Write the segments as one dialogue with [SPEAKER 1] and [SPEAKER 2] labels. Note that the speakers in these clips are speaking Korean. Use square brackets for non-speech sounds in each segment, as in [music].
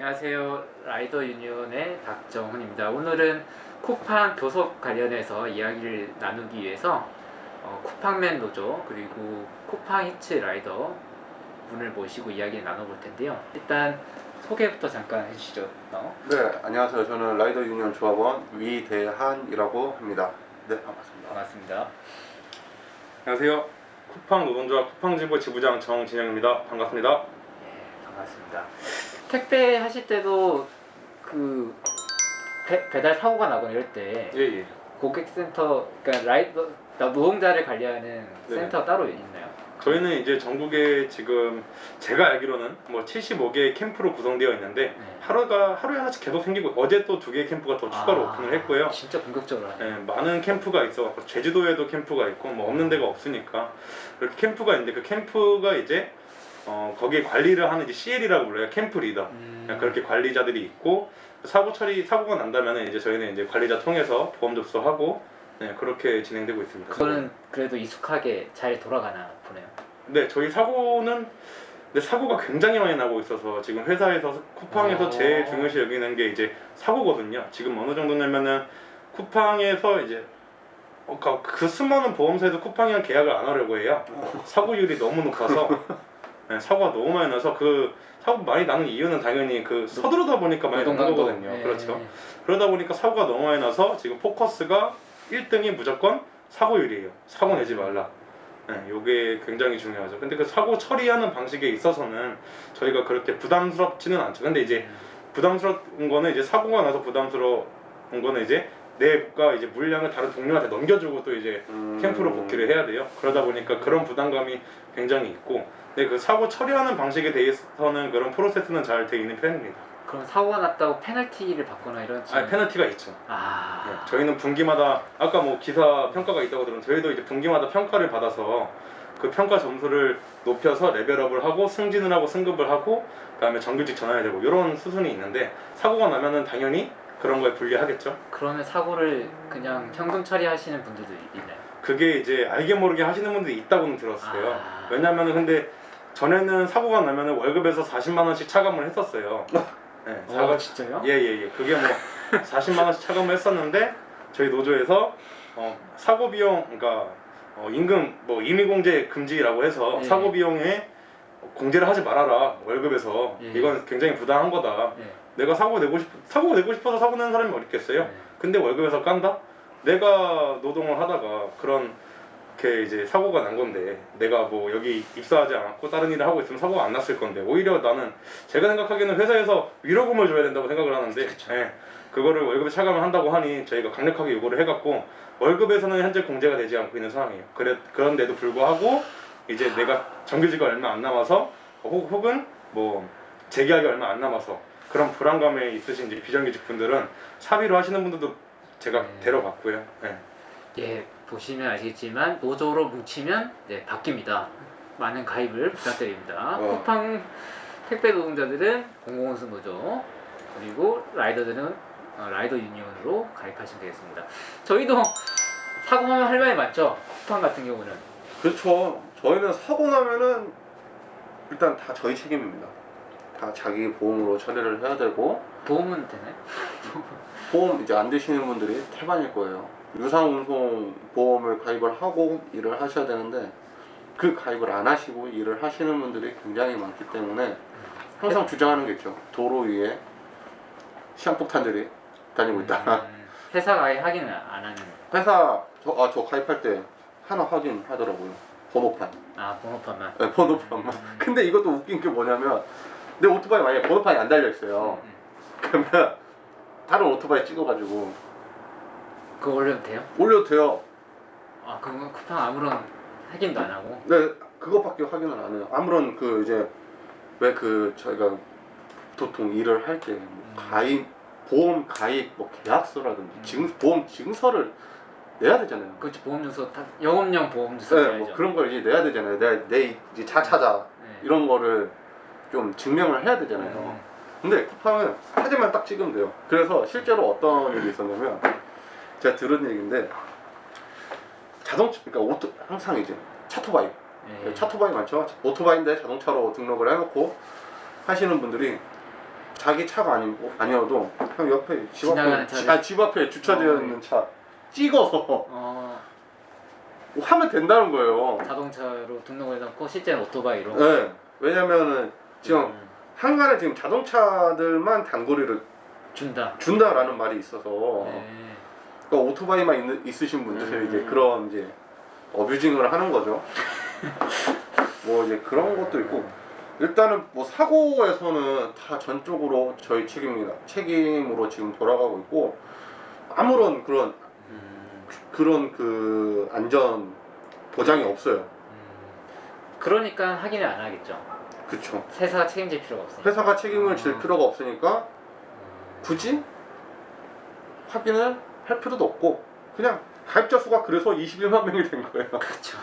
[SPEAKER 1] 안녕하세요. 라이더 유니온의 박정훈입니다. 오늘은 쿠팡 교섭 관련해서 이야기를 나누기 위해서 어, 쿠팡맨 노조 그리고 쿠팡 히츠 라이더 분을 모시고 이야기를 나눠볼 텐데요. 일단 소개부터 잠깐 해주시죠. 어?
[SPEAKER 2] 네, 안녕하세요. 저는 라이더 유니언 조합원 위대한이라고 합니다. 네, 반갑습니다.
[SPEAKER 1] 반갑습니다.
[SPEAKER 3] 안녕하세요. 쿠팡 노동조합 쿠팡지부 지부장 정진영입니다. 반갑습니다.
[SPEAKER 1] 예, 반갑습니다. 택배 하실 때도 그 배, 배달 사고가 나거나 이럴 때
[SPEAKER 3] 예, 예.
[SPEAKER 1] 고객센터 그러니까 라이더 노동자를 관리하는
[SPEAKER 3] 네.
[SPEAKER 1] 센터 따로 있나요?
[SPEAKER 3] 저희는 이제 전국에 지금 제가 알기로는 뭐 75개의 캠프로 구성되어 있는데
[SPEAKER 1] 네.
[SPEAKER 3] 하루가 하루에 하나씩 계속 생기고 어제 또 두 개의 캠프가 더 추가로
[SPEAKER 1] 아,
[SPEAKER 3] 오픈을 했고요.
[SPEAKER 1] 진짜 본격적으로 하네.
[SPEAKER 3] 예, 많은 캠프가 있어갖고 제주도에도 캠프가 있고 뭐 없는 데가 없으니까 그렇게 캠프가 있는데 그 캠프가 이제 어, 거기에 관리를 하는 이제 CL이라고 불러요. 캠프 리더.
[SPEAKER 1] 음,
[SPEAKER 3] 그냥 그렇게 관리자들이 있고 사고 처리 사고가 난다면 이제 저희는 이제 관리자 통해서 보험 접수하고 네, 그렇게 진행되고 있습니다.
[SPEAKER 1] 그거는 그래도 익숙하게 잘 돌아가나 보네요.
[SPEAKER 3] 네 저희 사고는 근데 사고가 굉장히 많이 나고 있어서 지금 회사에서 쿠팡에서
[SPEAKER 1] 어.
[SPEAKER 3] 제일 중요시 여기는 게 이제 사고거든요. 지금 어느 정도냐면은 쿠팡에서 이제 어, 그- 그 수많은 보험사에서 쿠팡이랑 계약을 안 하려고 해요. 사고율이 너무 높아서 [laughs] 네, 사고가 너무 많이 나서 그 사고 많이 나는 이유는 당연히 그 서두르다 보니까 많이 나는
[SPEAKER 1] 노동강도.
[SPEAKER 3] 거거든요.
[SPEAKER 1] 네.
[SPEAKER 3] 그렇죠. 그러다 보니까 사고가 너무 많이 나서 지금 포커스가 1등이 무조건 사고율이에요. 사고 내지 말라. 네, 요게 굉장히 중요하죠. 근데 그 사고 처리하는 방식에 있어서는 저희가 그렇게 부담스럽지는 않죠. 근데 이제 부담스러운 거는 이제 사고가 나서 부담스러운 거는 이제 내가 이제 물량을 다른 동료한테 넘겨주고 또 이제
[SPEAKER 2] 음,
[SPEAKER 3] 캠프로 복귀를 해야 돼요. 그러다 보니까 그런 부담감이 굉장히 있고, 근데 그 사고 처리하는 방식에 대해서는 그런 프로세스는 잘 돼 있는 편입니다.
[SPEAKER 1] 그럼 사고가 났다고 페널티를 받거나 이런
[SPEAKER 3] 아, 페널티가 있죠.
[SPEAKER 1] 아,
[SPEAKER 3] 네, 저희는 분기마다 아까 뭐 기사 평가가 있다고 들은 저희도 이제 분기마다 평가를 받아서 그 평가 점수를 높여서 레벨업을 하고 승진을 하고 승급을 하고 그다음에 정규직 전환이 되고 이런 수순이 있는데 사고가 나면은 당연히 그런 거에 불리하겠죠.
[SPEAKER 1] 그러면 사고를 그냥 현금 처리하시는 분들도 있나요?
[SPEAKER 3] 그게 이제 알게 모르게 하시는 분들이 있다고는 들었어요.
[SPEAKER 1] 아.
[SPEAKER 3] 왜냐면은 근데 전에는 사고가 나면은 월급에서 40만 원씩 차감을 했었어요. [laughs] 네,
[SPEAKER 1] 어,
[SPEAKER 3] 사고
[SPEAKER 1] 진짜요?
[SPEAKER 3] 예예예. 그게 뭐 40만 원씩 차감을 했었는데 저희 노조에서 어, 사고 비용 그러니까 어, 임금 뭐 임의공제 금지라고 해서
[SPEAKER 1] 예.
[SPEAKER 3] 사고 비용에 공제를 하지 말아라 월급에서
[SPEAKER 1] 예.
[SPEAKER 3] 이건 굉장히 부당한 거다.
[SPEAKER 1] 네.
[SPEAKER 3] 내가 사고 내고 싶 사고 내고 싶어서 사고 내는 사람이 어디 있겠어요?
[SPEAKER 1] 네.
[SPEAKER 3] 근데 월급에서 깐다? 내가 노동을 하다가 그런 게 이제 사고가 난 건데 내가 뭐 여기 입사하지 않았고 다른 일을 하고 있으면 사고가 안 났을 건데 오히려 나는 제가 생각하기에는 회사에서 위로금을 줘야 된다고 생각을 하는데
[SPEAKER 1] 그쵸.
[SPEAKER 3] 예, 그거를 월급에 차감을 한다고 하니 저희가 강력하게 요구를 해갖고 월급에서는 현재 공제가 되지 않고 있는 상황이에요. 그래 그런데도 불구하고 이제 내가 정규직이 얼마 안 남아서 혹, 혹은 뭐 재계약이 얼마 안 남아서 그런 불안감에 있으신 이제 비정규직 분들은 사비로 하시는 분들도 제가
[SPEAKER 1] 네.
[SPEAKER 3] 데려갔고요. 예.
[SPEAKER 1] 예, 보시면 아시겠지만 노조로 뭉치면 네, 바뀝니다. 많은 가입을 부탁드립니다.
[SPEAKER 2] 어.
[SPEAKER 1] 쿠팡 택배 노동자들은 공공운수 노조 그리고 라이더들은 어, 라이더 유니온으로 가입하시면 되겠습니다. 저희도 사고하면 할 말이 많죠. 쿠팡 같은 경우는
[SPEAKER 2] 그렇죠. 저희는 사고 나면은 일단 다 저희 책임입니다. 다 자기 보험으로 처리를 해야 되고
[SPEAKER 1] 보험은 되나요?
[SPEAKER 2] 보험 이제 안 되시는 분들이 태반일 거예요. 유상운송 보험을 가입을 하고 일을 하셔야 되는데 그 가입을 안 하시고 일을 하시는 분들이 굉장히 많기 때문에 항상 주장하는 게 있죠. 도로 위에 시한폭탄들이 다니고 있다.
[SPEAKER 1] 음, 회사 가입 확인을 안 하는
[SPEAKER 2] 회사 저, 아, 저 가입할 때 하나 확인하더라고요. 번호판.
[SPEAKER 1] 아 번호판만.
[SPEAKER 2] 네, 번호판만.
[SPEAKER 1] 음.
[SPEAKER 2] 근데 이것도 웃긴 게 뭐냐면 내 오토바이 만약에 번호판이 안 달려 있어요.
[SPEAKER 1] 음, 음.
[SPEAKER 2] 그러면 다른 오토바이 찍어가지고
[SPEAKER 1] 그거 올려도 돼요?
[SPEAKER 2] 올려도 돼요.
[SPEAKER 1] 아 그건 쿠팡 아무런 확인도 안 하고.
[SPEAKER 2] 네, 그것밖에 확인을 안 해요. 아무런 그 이제 왜 그 저희가 보통 일을 할때
[SPEAKER 1] 음.
[SPEAKER 2] 가입 보험 가입 뭐 계약서라든지
[SPEAKER 1] 음.
[SPEAKER 2] 증 보험 증서를 내야 되잖아요.
[SPEAKER 1] 그렇지 보험주소 다 영업용 보험주소
[SPEAKER 2] 네. 뭐 그런 걸 이제 내야 되잖아요. 내가 내 이제 자차자
[SPEAKER 1] 네.
[SPEAKER 2] 이런 거를 좀 증명을 해야 되잖아요.
[SPEAKER 1] 음.
[SPEAKER 2] 근데 쿠팡은 사진만 딱 찍으면 돼요. 그래서 실제로 어떤 일이 있었냐면 제가 들은 얘기인데 자동차 그러니까 오토 항상 이제 차토바이
[SPEAKER 1] 네.
[SPEAKER 2] 차토바이 많죠. 오토바이인데 자동차로 등록을 해놓고 하시는 분들이 자기 차가 아니고 아니어도 그냥 옆에 집
[SPEAKER 1] 지나가는
[SPEAKER 2] 앞에
[SPEAKER 1] 차를?
[SPEAKER 2] 아, 집 앞에 주차되어
[SPEAKER 1] 어.
[SPEAKER 2] 있는 차 찍어서
[SPEAKER 1] 어,
[SPEAKER 2] 하면 된다는 거예요.
[SPEAKER 1] 자동차로 등록을 해놓고 실제는 오토바이로.
[SPEAKER 2] 네. 왜냐면은 지금
[SPEAKER 3] 음.
[SPEAKER 2] 한간에 지금 자동차들만 단거리를
[SPEAKER 1] 준다.
[SPEAKER 2] 준다라는 말이 있어서
[SPEAKER 1] 네.
[SPEAKER 2] 그러니까 오토바이만 있는, 있으신 분들은
[SPEAKER 3] 음.
[SPEAKER 2] 이제 그런 이제 어뷰징을 하는 거죠. [laughs] 뭐 이제 그런 것도 있고 일단은 뭐 사고에서는 다 전적으로 저희 책임입니다. 책임으로 지금 돌아가고 있고 아무런 그런
[SPEAKER 1] 음,
[SPEAKER 2] 그런 그 안전 보장이 없어요.
[SPEAKER 1] 음. 그러니까 확인을 안 하겠죠.
[SPEAKER 2] 그쵸.
[SPEAKER 1] 회사가 책임질 필요가 없으니까.
[SPEAKER 2] 회사가 책임을 질
[SPEAKER 1] 아.
[SPEAKER 2] 필요가 없으니까
[SPEAKER 1] 음.
[SPEAKER 2] 굳이 확인을 할 필요도 없고 그냥 가입자 수가 그래서 21만 명이 된 거예요.
[SPEAKER 1] 그렇죠.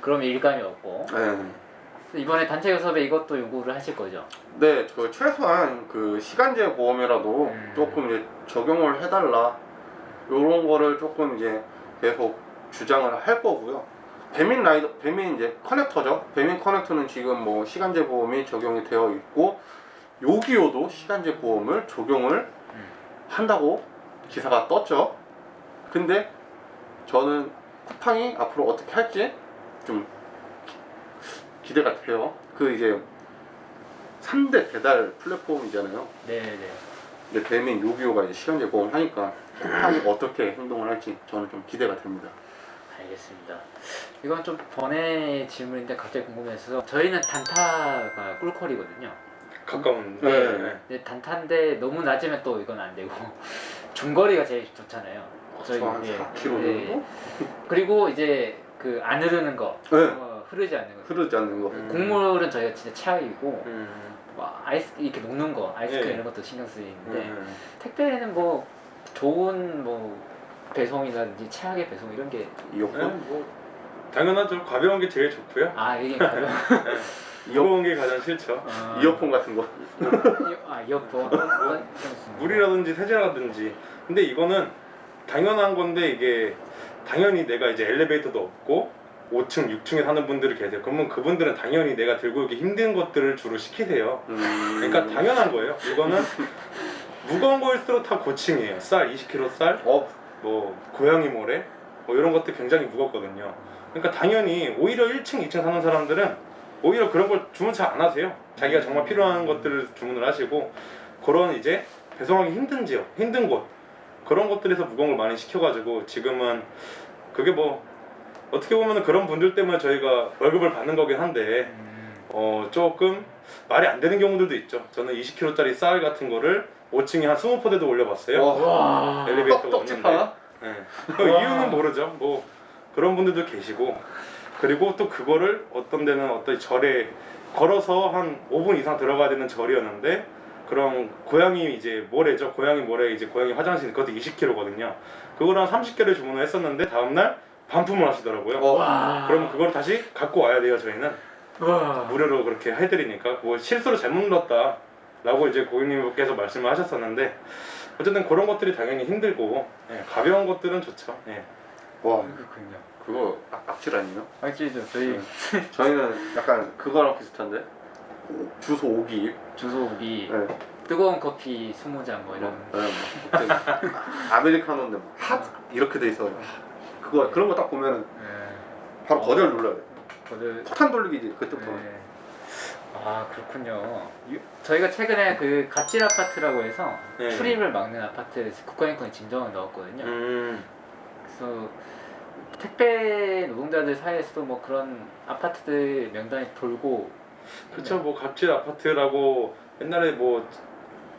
[SPEAKER 1] 그럼 일감이 없고
[SPEAKER 2] 네.
[SPEAKER 1] 이번에 단체 교섭에 이것도 요구를 하실 거죠.
[SPEAKER 2] 네, 저 최소한 그 시간제 보험이라도
[SPEAKER 1] 음.
[SPEAKER 2] 조금 이제 적용을 해달라 이런 거를 조금 이제 계속 주장을 할 거고요. 배민 라이더, 배민 이제 커넥터죠. 배민 커넥터는 지금 뭐 시간제 보험이 적용이 되어 있고 요기요도 시간제 보험을 적용을
[SPEAKER 1] 음.
[SPEAKER 2] 한다고 기사가 떴죠. 근데 저는 쿠팡이 앞으로 어떻게 할지 좀 기- 기대가 돼요. 그 이제 3대 배달 플랫폼이잖아요.
[SPEAKER 1] 네네.
[SPEAKER 2] 근데 배민 요기요가 이제 시간제 보험 하니까 쿠팡이 어떻게 행동을 할지 저는 좀 기대가 됩니다.
[SPEAKER 1] 알겠습니다. 이건 좀 번외 질문인데 갑자기 궁금해서 저희는 단타가 꿀컬이거든요.
[SPEAKER 3] 가까운.
[SPEAKER 2] 네.
[SPEAKER 1] 근데 단타인데 너무 낮으면 또 이건 안 되고 중거리가 제일 좋잖아요. 저희 예.
[SPEAKER 2] 4km 정도?
[SPEAKER 1] 그리고 이제 그 안 흐르는 거,
[SPEAKER 2] 네.
[SPEAKER 1] 어, 흐르지 않는 거.
[SPEAKER 2] 흐르지 않는 거.
[SPEAKER 3] 음.
[SPEAKER 1] 국물은 저희가 진짜 최악이고
[SPEAKER 3] 음.
[SPEAKER 1] 뭐 아이스 이렇게 녹는 거, 아이스크림
[SPEAKER 3] 예.
[SPEAKER 1] 이런 것도 신경 쓰이는데
[SPEAKER 3] 음.
[SPEAKER 1] 택배는 뭐 좋은 뭐 배송이라든지 최악의 배송 이런 게
[SPEAKER 3] 네,
[SPEAKER 2] 이어폰?
[SPEAKER 3] 뭐 당연하죠. 가벼운 게 제일 좋고요.
[SPEAKER 1] 아 이게 가벼운 [laughs]
[SPEAKER 3] 무거운 게 가장 싫죠.
[SPEAKER 1] 어,
[SPEAKER 2] 이어폰 같은 거.
[SPEAKER 1] 이어- 아 이어폰
[SPEAKER 3] 물이라든지 세제라든지. 근데 이거는 당연한 건데 이게 당연히 내가 이제 엘리베이터도 없고 5층, 6층에 사는 분들이 계세요. 그러면 그분들은 당연히 내가 들고 오기 힘든 것들을 주로 시키세요.
[SPEAKER 2] 음.
[SPEAKER 3] 그러니까 당연한 거예요. 이거는 무거운 거일수록 다 고층이에요. 쌀 20kg 쌀,
[SPEAKER 2] 어,
[SPEAKER 3] 뭐 고양이 모래, 뭐 이런 것들 굉장히 무겁거든요. 그러니까 당연히 오히려 1층, 2층 사는 사람들은 오히려 그런 걸 주문 잘 안 하세요. 자기가 정말 필요한 것들을 주문을 하시고 그런 이제 배송하기 힘든 지역, 힘든 곳 그런 것들에서 무거운 걸 많이 시켜가지고 지금은 그게 뭐 어떻게 보면 그런 분들 때문에 저희가 월급을 받는 거긴 한데
[SPEAKER 1] 음,
[SPEAKER 3] 어 조금 말이 안 되는 경우들도 있죠. 저는 20kg짜리 쌀 같은 거를 5층에 한 20포대도 올려봤어요.
[SPEAKER 2] 와.
[SPEAKER 3] 엘리베이터가 없는데. 네. 그 이유는 모르죠. 뭐 그런 분들도 계시고 그리고 또 그거를 어떤 데는 어떤 절에 걸어서 한 5분 이상 들어가야 되는 절이었는데 그런 고양이 이제 모래죠. 고양이 모래 이제 고양이 화장실 그것도 20kg거든요. 그걸 한 30개를 주문을 했었는데 다음 날 반품을 하시더라고요.
[SPEAKER 2] 어.
[SPEAKER 1] 와
[SPEAKER 3] 그러면 그걸 다시 갖고 와야 돼요. 저희는
[SPEAKER 1] 와
[SPEAKER 3] 무료로 그렇게 해드리니까 뭐 실수로 잘못 눌렀다라고 이제 고객님께서 말씀을 하셨었는데 어쨌든 그런 것들이 당연히 힘들고 예, 가벼운 것들은 좋죠. 예.
[SPEAKER 2] 와,
[SPEAKER 1] 그렇군요.
[SPEAKER 2] 그거 악- 악질 아니에요?
[SPEAKER 1] 확실히죠. 저희
[SPEAKER 2] 네. [laughs] 저희는 약간 그거랑 비슷한데 주소 오기.
[SPEAKER 1] 주소 오기
[SPEAKER 2] 네.
[SPEAKER 1] 뜨거운 커피 20잔 뭐 이런
[SPEAKER 2] 네, 뭐 [laughs] 아메리카노인데 뭐핫 이렇게 돼 있어. 그거 그런 거 딱 보면은
[SPEAKER 1] 네.
[SPEAKER 2] 바로 거절 눌러야 돼.
[SPEAKER 1] 저들
[SPEAKER 2] 폭탄 돌리기지 그때부터.
[SPEAKER 1] 네. 아 그렇군요. 유- 저희가 최근에 그 갑질 아파트라고 해서
[SPEAKER 3] 네.
[SPEAKER 1] 출입을 막는 아파트 국가인권에 진정을 넣었거든요.
[SPEAKER 3] 음,
[SPEAKER 1] 그래서 택배 노동자들 사이에서도 뭐 그런 아파트들 명단이 돌고
[SPEAKER 3] 그렇죠. 뭐 갑질 아파트라고 옛날에 뭐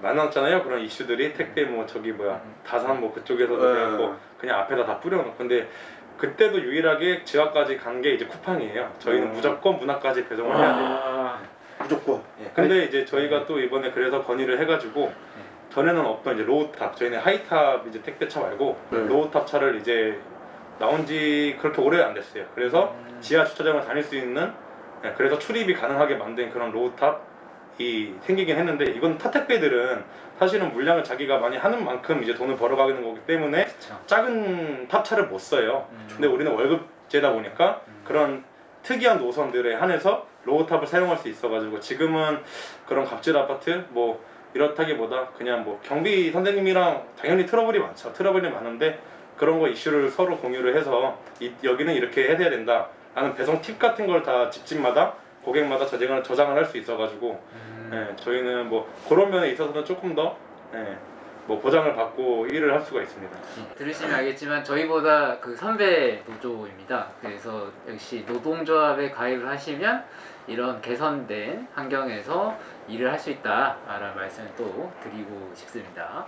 [SPEAKER 3] 많았잖아요. 그런 이슈들이 택배 뭐 저기 뭐야
[SPEAKER 1] 음.
[SPEAKER 3] 다산 뭐 그쪽에서도
[SPEAKER 2] 네.
[SPEAKER 3] 그냥 뭐 그냥 앞에다 다 뿌려놓고 근데 그때도 유일하게 집 앞까지 간 게 이제 쿠팡이에요. 저희는
[SPEAKER 2] 음.
[SPEAKER 3] 무조건 문 앞까지 배송을 해야 돼요.
[SPEAKER 1] 아,
[SPEAKER 2] 무조건.
[SPEAKER 3] 예, 근데 이제 저희가 또 이번에 그래서 건의를 해가지고 전에는 없던 이제 로우탑 저희는 하이탑 이제 택배차 말고
[SPEAKER 2] 네.
[SPEAKER 3] 로우탑 차를 이제 나온 지 그렇게 오래 안 됐어요. 그래서
[SPEAKER 1] 음.
[SPEAKER 3] 지하 주차장을 다닐 수 있는 예, 그래서 출입이 가능하게 만든 그런 로우탑이 생기긴 했는데 이건 타택배들은 사실은 물량을 자기가 많이 하는 만큼 이제 돈을 벌어가는 거기 때문에
[SPEAKER 1] 그쵸.
[SPEAKER 3] 작은 탑차를 못 써요.
[SPEAKER 1] 음.
[SPEAKER 3] 근데 우리는 월급제다 보니까
[SPEAKER 1] 음.
[SPEAKER 3] 그런 특이한 노선들에 한해서 로우탑을 사용할 수 있어가지고 지금은 그런 갑질 아파트 뭐 이렇다기보다 그냥 뭐 경비 선생님이랑 당연히 트러블이 많죠. 트러블이 많은데 그런 거 이슈를 서로 공유를 해서 이- 여기는 이렇게 해야 된다. 라는 배송 팁 같은 걸 다 집집마다 고객마다 저장을 저장을 할 수 있어가지고
[SPEAKER 1] 음,
[SPEAKER 3] 예, 저희는 뭐 그런 면에 있어서는 조금 더 예, 뭐 보장을 받고 일을 할 수가 있습니다.
[SPEAKER 1] 들으시면 알겠지만 저희보다 그 선배 노조입니다. 그래서 역시 노동조합에 가입을 하시면 이런 개선된 환경에서 일을 할 수 있다라는 말씀을 또 드리고 싶습니다.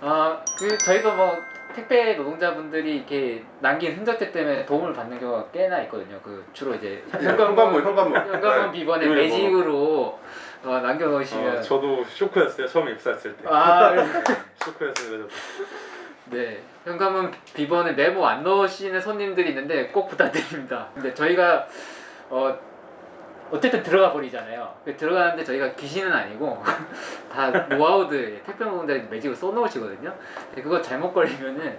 [SPEAKER 1] 어, 그 저희도 뭐 택배 노동자분들이 이렇게 남긴 흔적들 때문에 도움을 받는 경우가 꽤나 있거든요. 그 주로 이제
[SPEAKER 2] 현관문 현관문
[SPEAKER 1] 현관문
[SPEAKER 2] 네.
[SPEAKER 1] 비번에
[SPEAKER 2] 뭐.
[SPEAKER 1] 매직으로 어, 남겨놓으시면
[SPEAKER 3] 어, 저도 쇼크였어요. 처음 입사했을 때.
[SPEAKER 1] 아
[SPEAKER 3] 쇼크였습니다. 저도.
[SPEAKER 1] 네, 현관문 비번에 메모 안 넣으시는 손님들이 있는데 꼭 부탁드립니다. 근데 저희가 어 어쨌든 들어가 버리잖아요. 그 들어가는데 저희가 귀신은 아니고 [laughs] 다 노하우들 택배 노동자들 매직을 써놓으시거든요. 근데 그거 잘못 걸리면은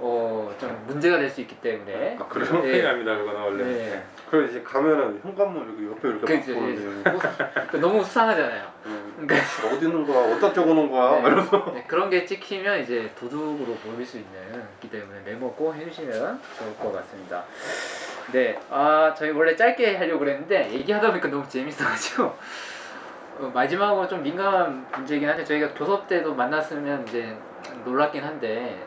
[SPEAKER 1] 어 좀 문제가 될 수 있기 때문에
[SPEAKER 2] 아, 그래요?
[SPEAKER 3] 큰일
[SPEAKER 1] 네.
[SPEAKER 3] 납니다. 그거는 원래.
[SPEAKER 1] 네.
[SPEAKER 2] 그래서 이제 가면은 현관문 이렇게 옆에 이렇게
[SPEAKER 1] 그죠,
[SPEAKER 2] 바꾸는데
[SPEAKER 1] 그 너무 수상하잖아요.
[SPEAKER 2] 음,
[SPEAKER 1] 그러니까
[SPEAKER 2] 어디 있는 거야 어디다 적어놓은 거야
[SPEAKER 1] 네.
[SPEAKER 2] 이러면서
[SPEAKER 1] 네, 그런 게 찍히면 이제 도둑으로 보일 수 있는 기 때문에 메모 꼭 해주시면 좋을 것 같습니다. 네, 아 저희 원래 짧게 하려고 그랬는데 얘기하다 보니까 너무 재밌어가지고 어, 마지막으로 좀 민감한 문제이긴 한데 저희가 교섭 때도 만났으면 이제 놀랐긴 한데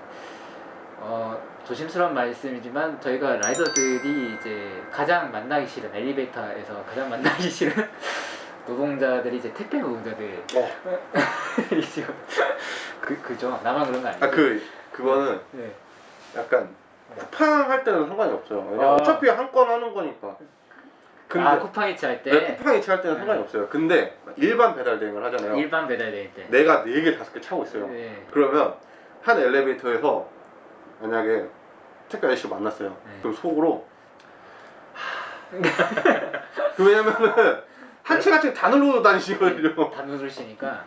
[SPEAKER 1] 어, 조심스러운 말씀이지만 저희가 라이더들이 이제 가장 만나기 싫은 엘리베이터에서 가장 만나기 싫은 [laughs] 노동자들이 이제 택배 노동자들
[SPEAKER 2] 어. [laughs]
[SPEAKER 1] 지금 그 그죠 나만 그런 거 아니에요?
[SPEAKER 2] 아 그 그거는
[SPEAKER 1] 네.
[SPEAKER 2] 약간 쿠팡 할 때는 상관이 없어요 왜냐면
[SPEAKER 1] 아.
[SPEAKER 2] 어차피 한 건 하는 거니까. 근데
[SPEAKER 1] 아 쿠팡 이츠 할 때?
[SPEAKER 2] 네, 쿠팡 이체 할 때는
[SPEAKER 1] 네.
[SPEAKER 2] 상관이 없어요. 근데 일반 배달 대행을 하잖아요.
[SPEAKER 1] 일반 배달 대행 때.
[SPEAKER 2] 내가 4개 5개 차고 있어요.
[SPEAKER 1] 네.
[SPEAKER 2] 그러면 한 엘리베이터에서 만약에 택배 아저씨 만났어요.
[SPEAKER 1] 네.
[SPEAKER 2] 그럼 속으로 [laughs] 그 왜냐면은 한 채 같이 다 누르고 다니시거든요.
[SPEAKER 1] 다 누르시니까.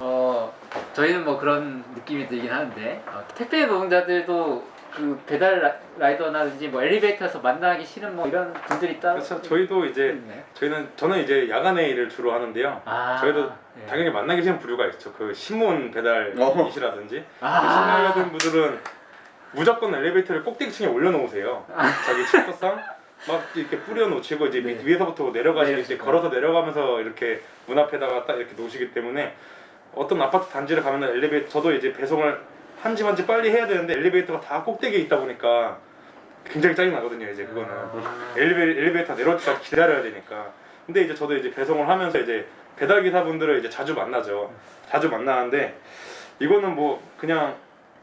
[SPEAKER 1] 어 저희는 뭐 그런 느낌이 들긴 하는데. 어, 택배 노동자들도 그 배달 라- 라이더나든지 뭐 엘리베이터에서 만나기 싫은 뭐 이런 분들이 따로
[SPEAKER 3] 그래서 저희도 이제
[SPEAKER 1] 있나요?
[SPEAKER 3] 저희는 저는 이제 야간에 일을 주로 하는데요.
[SPEAKER 1] 아
[SPEAKER 3] 저희도
[SPEAKER 1] 네.
[SPEAKER 3] 당연히 만나기 싫은 부류가 있죠. 그 신문 배달이시라든지
[SPEAKER 1] 아
[SPEAKER 3] 신문하는 분들은 무조건 엘리베이터를 꼭대기층에 올려놓으세요. 자기 책상 막 이렇게 뿌려놓으시고 이제 밑-
[SPEAKER 1] 네.
[SPEAKER 3] 위에서부터 내려가시기 때
[SPEAKER 1] 내려가시고.
[SPEAKER 3] 걸어서 내려가면서 이렇게 문 앞에다가 딱 이렇게 놓으시기 때문에 어떤 아파트 단지를 가면 엘리베이터 저도 이제 배송을 한집한집 빨리 해야 되는데 엘리베이터가 다 꼭대기에 있다 보니까 굉장히 짜증 나거든요. 이제 그거는
[SPEAKER 1] 아.
[SPEAKER 3] 엘리베, 엘리베이터 내려올 때까지 기다려야 되니까. 근데 이제 저도 이제 배송을 하면서 이제 배달 기사분들을 이제 자주 만나죠. 자주 만나는데 이거는 뭐 그냥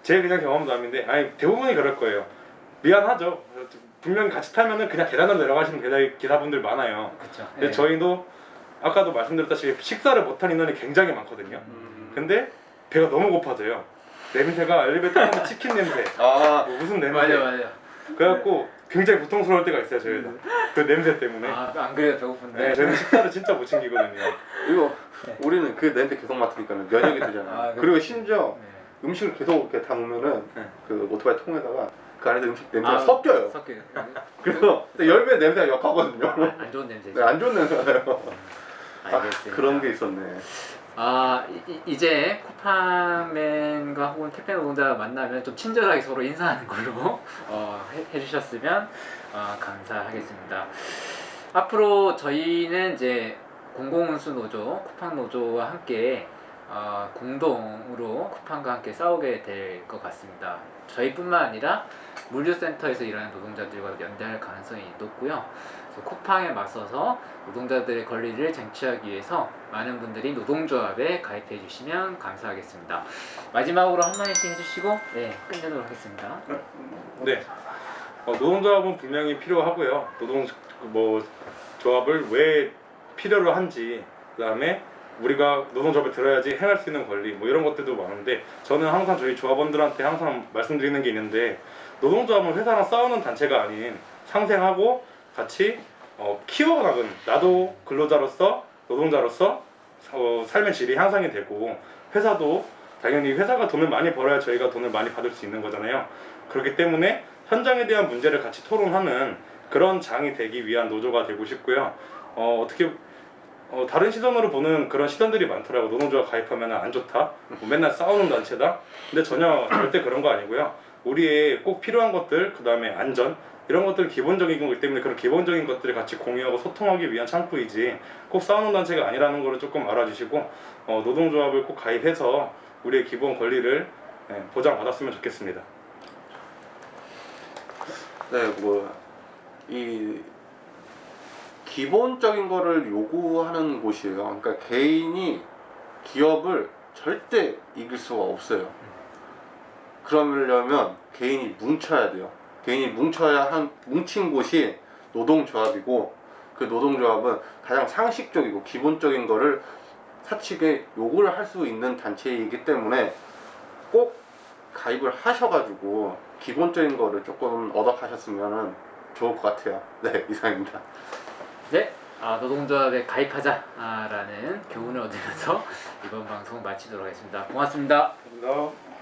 [SPEAKER 3] 제 그냥 경험담인데 아니 대부분이 그럴 거예요. 미안하죠. 분명히 같이 타면은 그냥 계단으로 내려가시는 배달 기사분들 많아요.
[SPEAKER 1] 그렇죠.
[SPEAKER 3] 근데 저희도 아까도 말씀드렸다시피 식사를 못한 인원이 굉장히 많거든요. 근데 배가 너무 고파져요. 냄새가 엘리베이터 타면 치킨 냄새,
[SPEAKER 2] 아
[SPEAKER 3] 뭐 무슨 냄새.
[SPEAKER 1] 맞아 맞아.
[SPEAKER 3] 그래갖고 굉장히 고통스러울 때가 있어요 저희도 그 냄새 때문에
[SPEAKER 1] 아안 그래도 배고픈데.
[SPEAKER 3] 네, 저희는 식사를 진짜 못 챙기거든요
[SPEAKER 2] 이거
[SPEAKER 1] 네.
[SPEAKER 2] 우리는 그 냄새 계속 맡으니까 면역이 되잖아요
[SPEAKER 1] 아, 그-
[SPEAKER 2] 그리고 심지어
[SPEAKER 1] 네.
[SPEAKER 2] 음식을 계속 이렇게 담으면은
[SPEAKER 3] 네.
[SPEAKER 2] 그 오토바이 통에다가 그 안에서 음식 냄새가
[SPEAKER 1] 아,
[SPEAKER 2] 섞여요
[SPEAKER 1] 섞여요. [laughs]
[SPEAKER 2] 그래서 열배 냄새가 역하거든요
[SPEAKER 1] 아, 안 좋은 냄새.
[SPEAKER 2] 네, 안 좋은 냄새가 나요 아,
[SPEAKER 1] 알겠습니다.
[SPEAKER 2] 그런 게 있었네
[SPEAKER 1] 아 이- 이, 이제 쿠팡맨과 혹은 택배 노동자 만나면 좀 친절하게 서로 인사하는 걸로 [laughs] 어, 해, 해주셨으면 어, 감사하겠습니다. 앞으로 저희는 이제 공공운수 노조, 쿠팡 노조와 함께 어, 공동으로 쿠팡과 함께 싸우게 될 것 같습니다. 저희뿐만 아니라 물류센터에서 일하는 노동자들과 연대할 가능성이 높고요. 쿠팡에 맞서서 노동자들의 권리를 쟁취하기 위해서 많은 분들이 노동조합에 가입해 주시면 감사하겠습니다. 마지막으로 한마디씩 해주시고 네 끝내도록 하겠습니다.
[SPEAKER 3] 네 어, 노동조합은 분명히 필요하고요 노동 뭐 조합을 왜 필요로 한지 그 다음에 우리가 노동조합에 들어야지 행할 수 있는 권리 뭐 이런 것들도 많은데 저는 항상 저희 조합원들한테 항상 말씀드리는 게 있는데 노동조합은 회사랑 싸우는 단체가 아닌 상생하고 같이 어, 키워나가는 나도 근로자로서 노동자로서 어, 삶의 질이 향상이 되고 회사도 당연히 회사가 돈을 많이 벌어야 저희가 돈을 많이 받을 수 있는 거잖아요. 그렇기 때문에 현장에 대한 문제를 같이 토론하는 그런 장이 되기 위한 노조가 되고 싶고요. 어, 어떻게 어, 다른 시선으로 보는 그런 시선들이 많더라고. 노동조합 가입하면 안 좋다? 뭐 맨날 싸우는 단체다? 근데 전혀 절대 그런 거 아니고요. 우리의 꼭 필요한 것들 그 다음에 안전 이런 것들 기본적인 거기 때문에 그런 기본적인 것들을 같이 공유하고 소통하기 위한 창구이지 꼭 싸우는 단체가 아니라는 거를 조금 알아주시고 어, 노동조합을 꼭 가입해서 우리의 기본 권리를 예, 보장받았으면 좋겠습니다
[SPEAKER 2] 네, 뭐 이 기본적인 거를 요구하는 곳이에요. 그러니까 개인이 기업을 절대 이길 수가 없어요. 그러려면 개인이 뭉쳐야 돼요. 개인이 뭉쳐야 한 뭉친 곳이 노동조합이고 그 노동조합은 가장 상식적이고 기본적인 거를 사측에 요구를 할 수 있는 단체이기 때문에 꼭 가입을 하셔가지고 기본적인 거를 조금 얻어 가셨으면 좋을 것 같아요. 네, [laughs] 이상입니다.
[SPEAKER 1] 네, 아, 노동조합에 가입하자라는 교훈을 얻으면서 이번 방송 마치도록 하겠습니다. 고맙습니다.
[SPEAKER 3] 감사합니다